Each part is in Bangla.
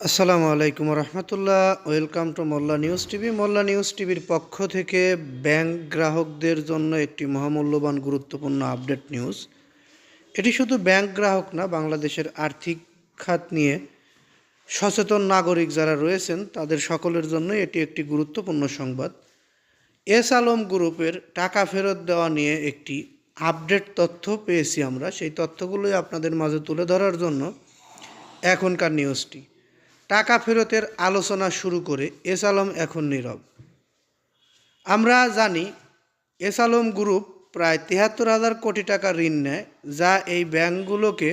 আসসালামু আলাইকুম রহমতুল্লাহ। Welcome to Molla news TV. Molla news টিভির পক্ষ থেকে ব্যাংক গ্রাহকদের জন্য একটি মহামূল্যবান গুরুত্বপূর্ণ আপডেট নিউজ। এটি শুধু ব্যাংক গ্রাহক না, বাংলাদেশের আর্থিক খাত নিয়ে সচেতন নাগরিক যারা রয়েছেন, তাদের সকলের জন্য এটি একটি গুরুত্বপূর্ণ সংবাদ। এস আলম গ্রুপের টাকা ফেরত দেওয়া নিয়ে একটি আপডেট তথ্য পেয়েছি আমরা। সেই তথ্যগুলোই আপনাদের মাঝে তুলে ধরার জন্য এখনকার নিউজটি। টাকা ফেরতের আলোচনা শুরু করে এস আলম এখন নীরব। আমরা জানি এস আলম গ্রুপ প্রায় তিয়াত্তর হাজার কোটি টাকা ঋণ নেয়, যা এই ব্যাংকগুলোকে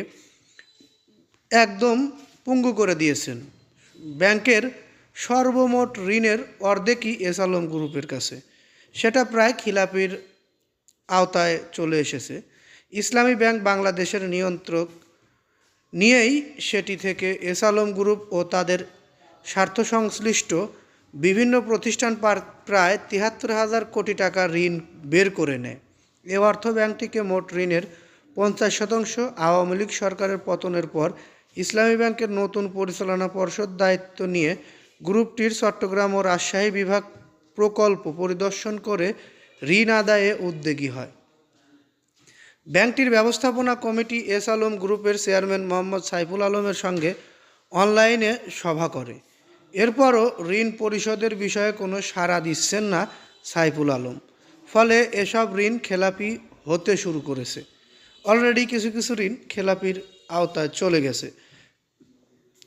একদম পুঙ্গু করে দিয়েছেন। ব্যাংকের সর্বমোট ঋণের অর্ধেকই এস আলম গ্রুপের কাছে। সেটা প্রায় খিলাপির আওতায় চলে এসেছে। ইসলামী ব্যাংক বাংলাদেশের নিয়ন্ত্রক নিয়েই সেটি থেকে এস আলম গ্রুপ ও তাদের স্বার্থ সংশ্লিষ্ট বিভিন্ন প্রতিষ্ঠান প্রায় তিয়াত্তর হাজার কোটি টাকা ঋণ বের করে নেয়। এ অর্থ ব্যাংকটিকে মোট ঋণের পঞ্চাশ শতাংশ আওয়ামী লীগ সরকারের পতনের পর ইসলামী ব্যাংকের নতুন পরিচালনা পর্ষদ দায়িত্ব নিয়ে গ্রুপটির চট্টগ্রাম ও রাজশাহী বিভাগ প্রকল্প পরিদর্শন করে ঋণ আদায়ে উদ্যোগী হয়। ব্যাংকটির ব্যবস্থাপনা কমিটি এস আলম গ্রুপের চেয়ারম্যান মোহাম্মদ সাইফুল আলমের সঙ্গে অনলাইনে সভা করে। এরপরও ঋণ পরিশোধের বিষয়ে কোনো সাড়া দিচ্ছেন না সাইফুল আলম। ফলে এসব ঋণ খেলাপি হতে শুরু করেছে। অলরেডি কিছু কিছু ঋণ খেলাপির আওতায় চলে গেছে।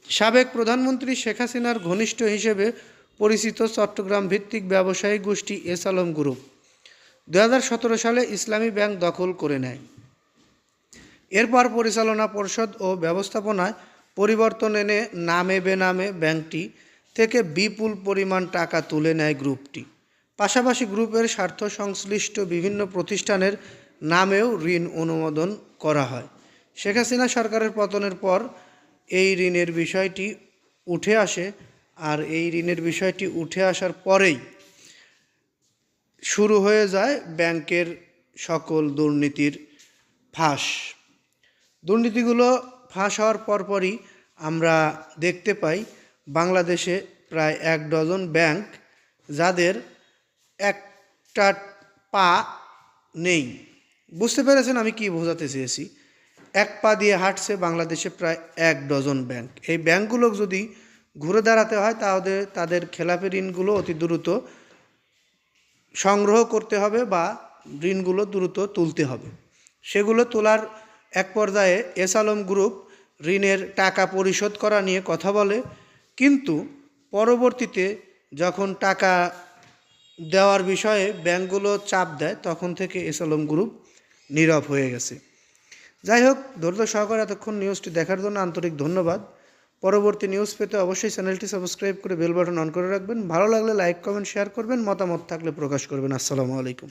সাবেক প্রধানমন্ত্রী শেখ হাসিনার ঘনিষ্ঠ হিসেবে পরিচিত চট্টগ্রাম ভিত্তিক ব্যবসায়ী গোষ্ঠী এস আলম গ্রুপ। দু হাজার সতেরো সালে ইসলামী ব্যাংক দখল করে নেয়। এরপর পরিচালনা পর্ষদ ও ব্যবস্থাপনায় পরিবর্তন এনে নামে বেনামে ব্যাংকটি থেকে বিপুল পরিমাণ টাকা তুলে নেয় গ্রুপটি। পাশাপাশি গ্রুপের স্বার্থ সংশ্লিষ্ট বিভিন্ন প্রতিষ্ঠানের নামেও ঋণ অনুমোদন করা হয়। শেখ হাসিনা সরকারের পতনের পর এই ঋণের বিষয়টি উঠে আসে, আর এই ঋণের বিষয়টি উঠে আসার পরেই শুরু হয়ে যায় ব্যাংকের সকল দুর্নীতির ফাঁস। দুর্নীতিগুলো ফাঁস হওয়ার পরপরই আমরা দেখতে পাই বাংলাদেশে প্রায় এক ডজন ব্যাংক যাদের একটা পা নেই। বুঝতে পেরেছেন আমি কি বোঝাতে চেয়েছি? এক পা দিয়ে হাঁটছে বাংলাদেশে প্রায় এক ডজন ব্যাংক। এই ব্যাংকগুলো যদি ঘুরে দাঁড়াতে হয় তাহলে তাদের খেলাপি ঋণগুলো অতি দ্রুত সংগ্রহ করতে হবে বা ঋণগুলো দ্রুত তুলতে হবে। সেগুলো তোলার এক পর্যায়ে এস আলম গ্রুপ ঋণের টাকা পরিশোধ করা নিয়ে কথা বলে, কিন্তু পরবর্তীতে যখন টাকা দেওয়ার বিষয়ে ব্যাংকগুলো চাপ দেয়, তখন থেকে এস আলম গ্রুপ নীরব হয়ে গেছে। যাই হোক, ধৈর্য সহকারে এতক্ষণ নিউজটি দেখার জন্য আন্তরিক ধন্যবাদ। পরবর্তী নিউজ পেতে অবশ্যই চ্যানেলটি সাবস্ক্রাইব করে বেল বাটন অন করে রাখবেন। ভালো লাগলে লাইক কমেন্ট শেয়ার করবেন। মতামত থাকলে প্রকাশ করবেন। আসসালামু আলাইকুম।